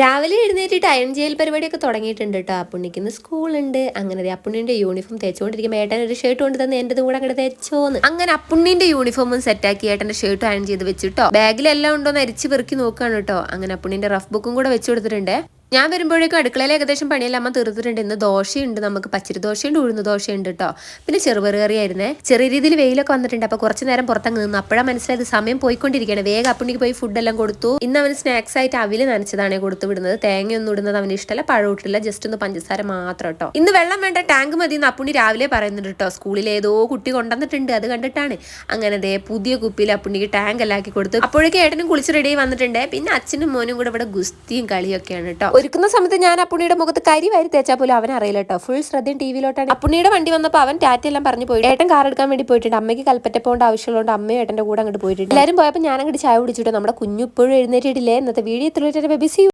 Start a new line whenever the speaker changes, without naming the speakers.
രാവിലെ എഴുന്നേറ്റിട്ട് അയൺ ചെയ്യൽ പരിപാടിയൊക്കെ തുടങ്ങിയിട്ടുണ്ട് കേട്ടോ അപ്പുണ്ണിക്ക് ഇന്ന് സ്കൂളുണ്ട്. അങ്ങനെ അപ്പുണ്ണിന്റെ യൂണിഫോം തേച്ചുകൊണ്ടിരിക്കുമ്പോൾ ഏട്ടൻ ഒരു ഷർട്ട് കൊണ്ട് തന്നെ എന്റെ കൂടെ അങ്ങോട്ട് തേച്ചോന്ന്. അങ്ങനെ അപ്പുണ്ണിന്റെ യൂണിഫോമും സെറ്റാക്കി ഏട്ടന്റെ ഷർട്ടും അയൺ ചെയ്ത് വെച്ചിട്ടോ. ബാഗിലെല്ലാം ഉണ്ടോ എന്ന് അരിച്ച് പെറുക്കി നോക്കുകയാണ് കേട്ടോ അങ്ങനെ അപ്പുണ്ണിന്റെ റഫ് ബുക്കും കൂടെ വെച്ചു കൊടുത്തിട്ടുണ്ട്. ഞാൻ വരുമ്പോഴേക്കും അടുക്കളയിൽ ഏകദേശം പണിയെല്ലാം അമ്മ തീർത്തിട്ടുണ്ട്. ഇന്ന് ദോശയുണ്ട് നമുക്ക് പച്ചരി ദോശയുണ്ട് ഉഴുന്ന് ദോശയുണ്ട് കേട്ടോ പിന്നെ ചെറുപയർ കറിയായിരുന്നേ. ചെറിയ രീതിയിൽ വെയിലൊക്കെ വന്നിട്ടുണ്ട്. അപ്പോൾ കുറച്ച് നേരം പുറത്തങ്ങ് നിന്ന് അപ്പോഴാണ് മനസ്സിലായത് സമയം പോയിക്കൊണ്ടിരിക്കുകയാണ്. വേഗം അപ്പുണ്ണിക്ക് പോയി ഫുഡെല്ലാം കൊടുത്തു. ഇന്ന് അവന് സ്നാക്സ് ആയിട്ട് അവിൽ നനച്ചതാണ് കൊടുത്തു വിടുന്നത്. തേങ്ങയൊന്നും ഇടുന്നത് അവന് ഇഷ്ടമല്ല പഴം ഇട്ടില്ല ജസ്റ്റ് ഒന്ന് പഞ്ചസാര മാത്രം കേട്ടോ ഇന്ന് വെള്ളം വേണ്ട ടാങ്ക് മതി എന്ന് അപ്പുണ്ണി രാവിലെ പറയുന്നുണ്ട് കേട്ടോ സ്കൂളിൽ ഏതോ കുട്ടി കൊണ്ടുവന്നിട്ടുണ്ട്. അത് കണ്ടിട്ടാണ്. അങ്ങനെ ദേ പുതിയ കുപ്പിയിൽ അപ്പുണ്ണിക്ക് ടാങ്ക് എല്ലാം ആക്കി കൊടുത്തു. അപ്പോഴേക്കും ഏട്ടനും കുളിച്ച് റെഡി വന്നിട്ടുണ്ട്. പിന്നെ അച്ഛനും മോനും കൂടെ ഇവിടെ ഗുസ്തിയും കളിയൊക്കെയാണ് കേട്ടോ ഒരുക്കുന്ന സമയത്ത് ഞാൻ അപ്പുണ്ണിയുടെ മുഖത്ത് കരി വാരി തേച്ചാൽ പോലും അവൻ അറിയില്ല കേട്ടോ. ഫുൾ ശ്രദ്ധയും ടി വിയിലോട്ടാണ്. അപ്പുണ്ണിയുടെ വണ്ടി വന്നപ്പോൾ അവൻ ടാറ്റ എല്ലാം പറഞ്ഞു പോയി. ഏട്ടൻ കാർ എടുക്കാൻ വേണ്ടി പോയിട്ടുണ്ട്. അമ്മയ്ക്ക് കൽപ്പറ്റ പോകേണ്ട ആവശ്യമുള്ളതുകൊണ്ട് അമ്മയും ഏട്ടന്റെ കൂടെ അങ്ങോട്ട് പോയിട്ടുണ്ട്. എല്ലാവരും പോയപ്പോൾ ഞാൻ അങ്ങോട്ട് ചായ കുടിച്ചിട്ട് നമ്മുടെ കുഞ്ഞു ഇപ്പോഴും എഴുന്നേറ്റിട്ടില്ലേ? ഇന്നത്തെ വീഡിയോ എത്ര ബിസി